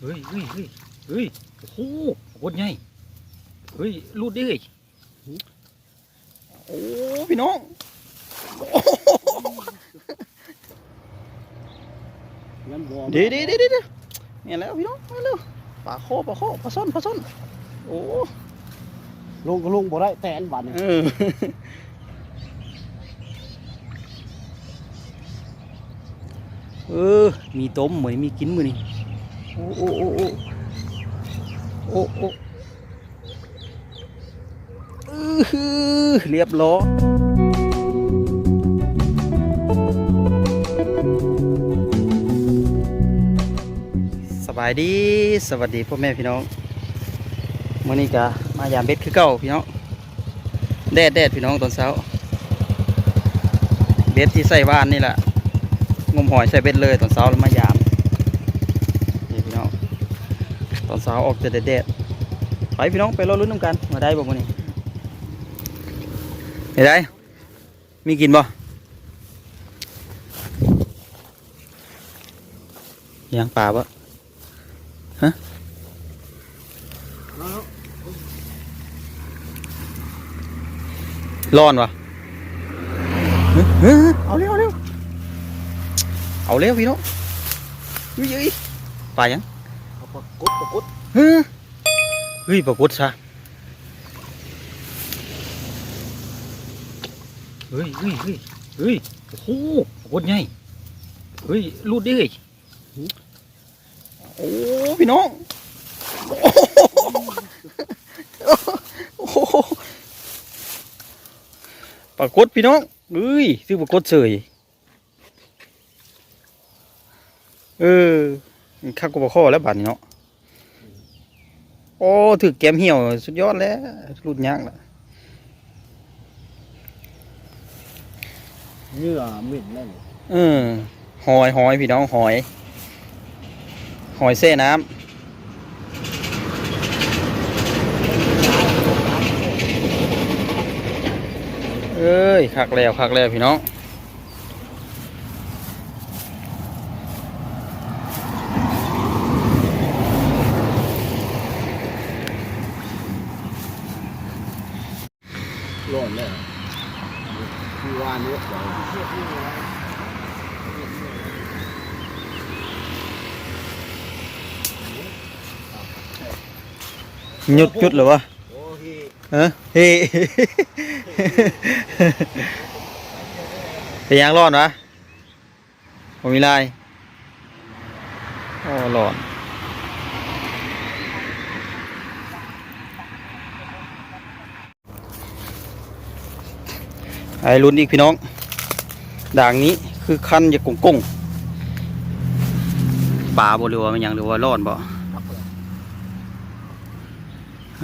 เฮ้ยเฮ้ยเฮ้ยเฮ้ยโอ้โหโคตรใหญ่เฮ้ยรูดดิเฮ้ยโอ้พี่น้องงั้นวอร์มเดี๋ยวเดี๋ยวเดี๋ยวเดี๋ยวเนี่ยแล้วพี่น้องมาเร็วปลาโคปลาโคปลาซ่อนปลาซ่อนโอ้ลงก็ลงบ่ได้แต่อันบัดนี่เออเออ มีต้มเหมือนมีกินมือนี่ โอ้โอ้โอ้โอ้โอ้โอ้อื้อหือเรียบร้อยสบายดี สวัสดีพ่อแม่พี่น้องมื่อนี้กะมายามเบ็ดคือเก่าพี่น้อง แดดแดดพี่น้องตอนเช้า เบ็ดที่ใส่บ้านนี่แหละงมหอยใส่เบ็ดเลยตอนเช้าแล้วมายามนี่พี่น้อง ตอนเช้าออกจะแดดแดดๆไปพี่น้องไปรอลุ้นน้ำกัน มาได้บ่มื่อนี้ไม่ได้ มีกินบ่ยังป่าบ่ร้อนวะเฮ้ยเฮ้ยเอาเร็วเอาเร็วเอาเร็วพี่น้องเฮ้ยเฮ้ยไปยังเอาปลากดปลากดเฮ้ยเฮ้ยปรากฏซะเฮ้ยเฮ้ยเฮ้ยเฮ้ยโอ้โหปรากฏใหญ่เฮ้ยรูดดิเฮ้ยโอ้พี่น้องโอ้โหปรากฏพี่น้องเอ้ยซื้อปรากฏเฉยเออข้ากบข้อแล้วบาดนี้เนาะ โอ้ถือแกมเหี่ยว สุดยอดแล้วรุดยากละเหงื่อเหม็นนั่นเออหอยหอยพี่น้องหอย หอยเส้น้ำเอ้ยคักแล้วคักแล้วพี่น้อง ร้อนแล้วคือว่านี้เดี๋ยวหยุดหยุดเหรอวะโอ้ยเออเฮ้เป็นยังร้อนวะผมมีลาย โอ้ร้อน ไอ้ลุ้นอีกพี่น้อง ด่างนี้คือคันจะกงกงป่าบ่หรือว่ามันหยังหรือว่าร้อนบ่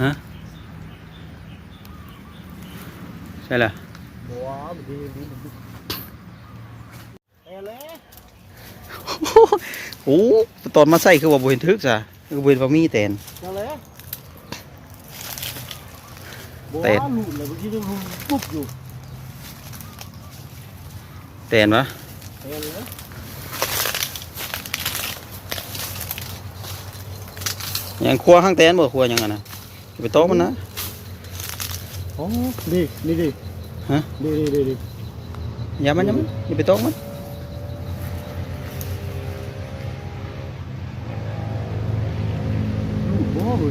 ฮะใช่แหละบัวมันดีดีดีเอ้เลยโอ้ตอนมาใส่คือว่าบ่เห็นทึกซะคือบ่เห็นว่ามีแตนเจ้าเลยบัวเตะหลุดเลยเมื่อกี้ต้องหลุดปุ๊บอยู่แตนวะเอ้เลยยังครัวข้างแตนบ่ครัวหยังอะนะอย่าไปโต๊ะมันนะโอ้ดีนี่ดีฮะดีดีดีดีอย่ามันอย่ามันอย่าไปโต๊ะมัน ลูกบัวเฮ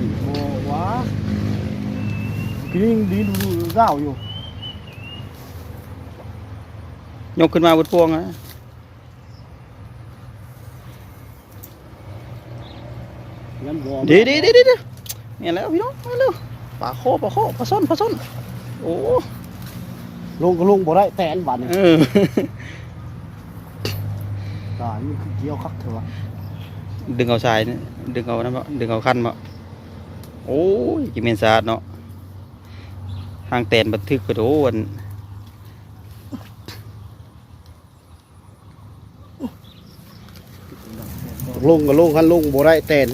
้ ยบัวว้ากินยังดีดูดูเจ้าอยู่ยกขึ้นมาบนพวงนะงั้นวอร์มเดี๋ยวเดี๋ยวเดี๋ยวเดี๋ยวเนี่ยแล้วพี่น้องมาเร็วปลาโคปลาโคปลาซ่อนปลาซ่อนโอ้ลงก็ลงบ่ได้แต่อันบัดนี่เออตายมันคือเกี่ยวคักเถอะวะดึงเอาสายนี่ดึงเอานั่นบ่ดึงเอาคันบ่โอ้ยกิเมนสะอาดเนาะทางแตนบันทึกกระโดน ลุงกับลุงขันลุงบได้แตน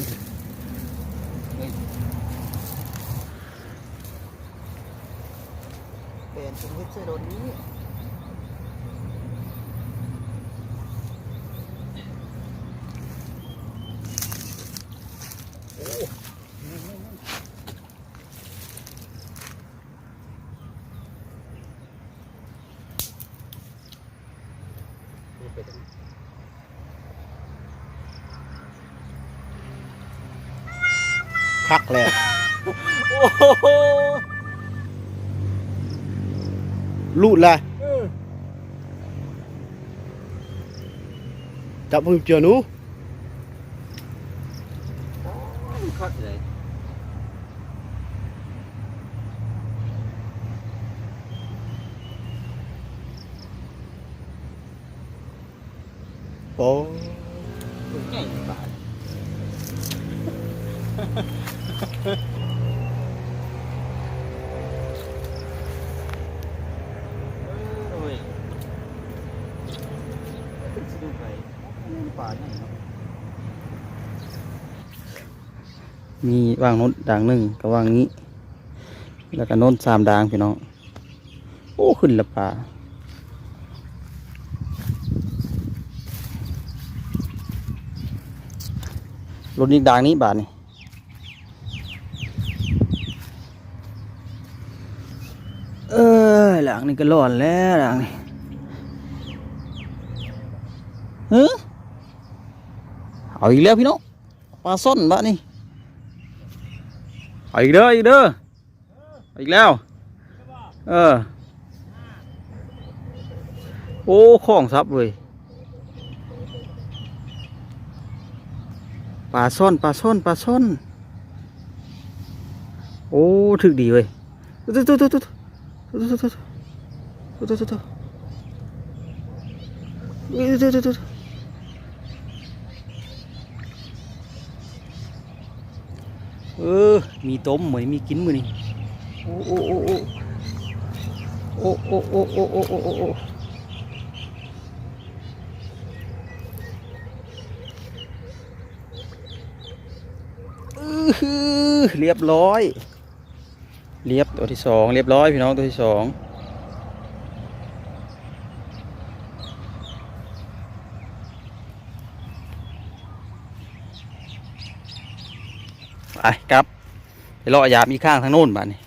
ไปตรง คักแล้วลูดเลยจับมือเจอหนูคักเลยโอ้ ป่าใหญ่เนาะมีวางโน้นด่างหนึ่งก็วางนี้ แล้วก็โน้นสามด่างพี่น้อง โอ้ ขึ้นละป่ารถนี้ด่างนี้บาทนี่เออหลังนี่ก็ร้อนแล้วหลังนี่เฮ้ เอาอีกแล้วพี่น้องปลาส้นบะนี่เอาอีกเด้ออีกเด้อเอาอีกแล้ว เออ โอ้ของซับเลยปลาซ่อนปลาซ่อนปลาซ่อนโอ้ถึกดีเว้ยตุ๊ตุ๊ตุ๊ตุ๊ตุ๊ตุ๊ตุ๊ตุ๊ตุ๊ตุ๊ตุ๊ตุ๊ตุ๊ตุ๊ตุ๊ตุ๊ เออ มีต้มเหมือนมีกินมือนี่โอ้โอ้โอ้โอ้โอ้โอ้โอ้โอ้โอ้โอ้โอ้อื้อหือเรียบร้อย เรียบตัวที่สองเรียบร้อยพี่น้องตัวที่สอง ไปครับไปเลาะยามอีข้างทางโน้นบ้านนี่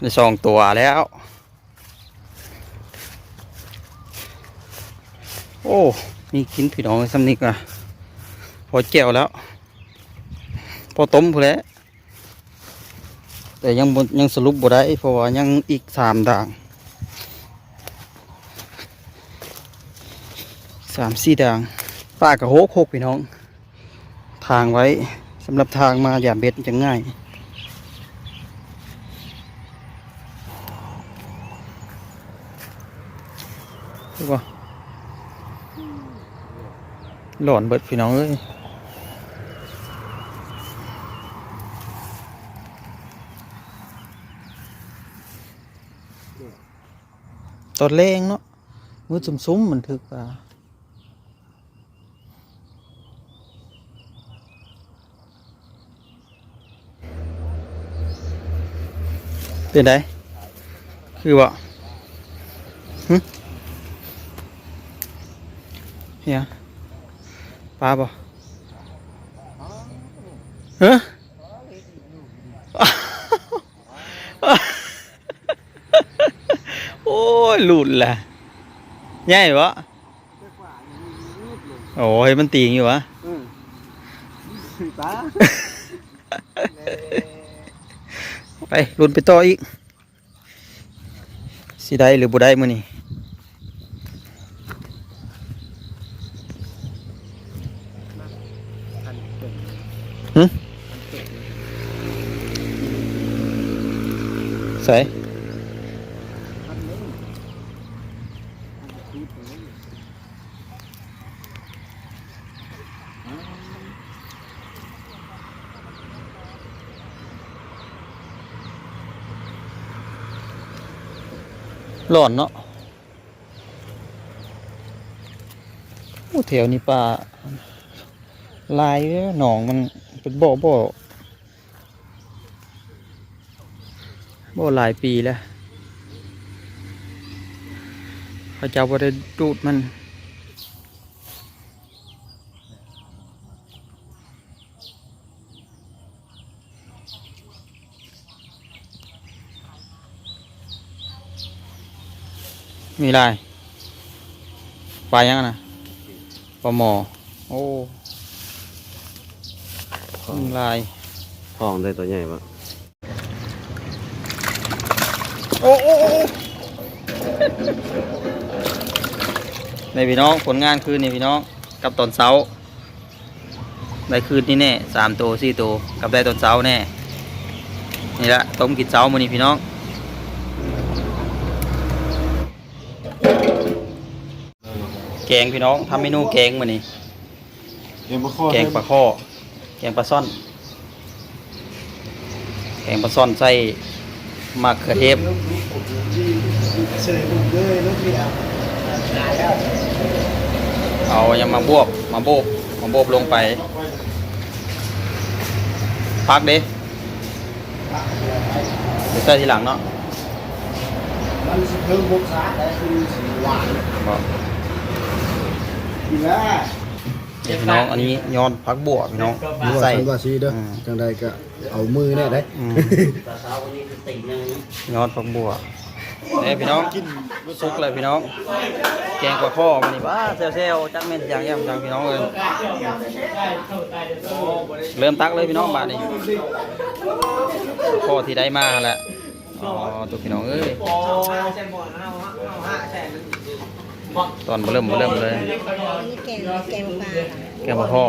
ได้สองตัวแล้ว โอ้มีกินพี่น้องสำนิกอะพอแก้วแล้ว พอต้มพอแล้วแต่ยังยังสรุปบ่ได้เพราะว่ายังอีกสามด่างสามสี่ด่างป้ากระโหกหกพี่น้อง ทางไว้ สำหรับทางมาอย่าเบ็ดจะง่าย ดูป่ะหลอนเบิดพี่น้องเอ้ยตอนแรงเนาะมือซุ่มซุ่มๆมันถึกอะ เป็นไงคือว่าหึเฮียปลาบ่เฮ้โอ้ยหลุดละใหญ่วะโอ้ยมันตีงอยู่วะตา ไปลุ้นไปต่ออีกสิได้หรือบ่ได้มื้อนี้หึใส่ ร้อนเนาะโอ้แถวนี้ปลาลายเด้อหนองมันเป็นบ่อบ่อบ่อหลายปีแล้วพระเจ้าบ่ได้ดูดมัน มีลายปลายังอะนะปลาหมอ โอ้เพิ่งลายห้องได้ตัวใหญ่ปะโอ้โอ้โอ้ในพี่น้องผลงานคืนนี่พี่น้องกับตอนเช้าได้คืนนี่แน่สามตัวสี่ตัวกับได้ตอนเช้าแน่นี่ละต้มกินเช้ามื้อนี้พี่น้อง แกงพี่น้องทำเมนูแกงมื้อนี้เอ็มบ่ข้อแกงปลาข้อ แกงปลาซ่อน แกงปลาซ่อนใส่มะเขือเทศเอายังมาบวบมาโบกมาโบกลงไป พักเด้เดี๋ยวใส่ทีหลังเนาะมันสิเพิ่มรสชาติได้คือสีหวานบอ กกินแล้วเดี๋ยวพี่น้องอันนี้ย้อนพักบวบพี่น้องใส่ใส่ว่าสีเด้ออืมจังใดก็เอามือแน่ได้อืมยอดผักบัวเอ้ยพี่น้องสุกเลยพี่น้อง แกงปลาข้อมานี่บ้าเซลๆจักเม็ดอย่างเงี้ยจังพี่น้องเลยเริ่มตักเลยพี่น้องบาดนี้ข้อที่ได้มาแหละอ๋อตัวพี่น้องเอ้ย ตอนบ่เริ่มบ่เริ่มเลยอันนี้แกงแกงปลาแกงปลาข้อ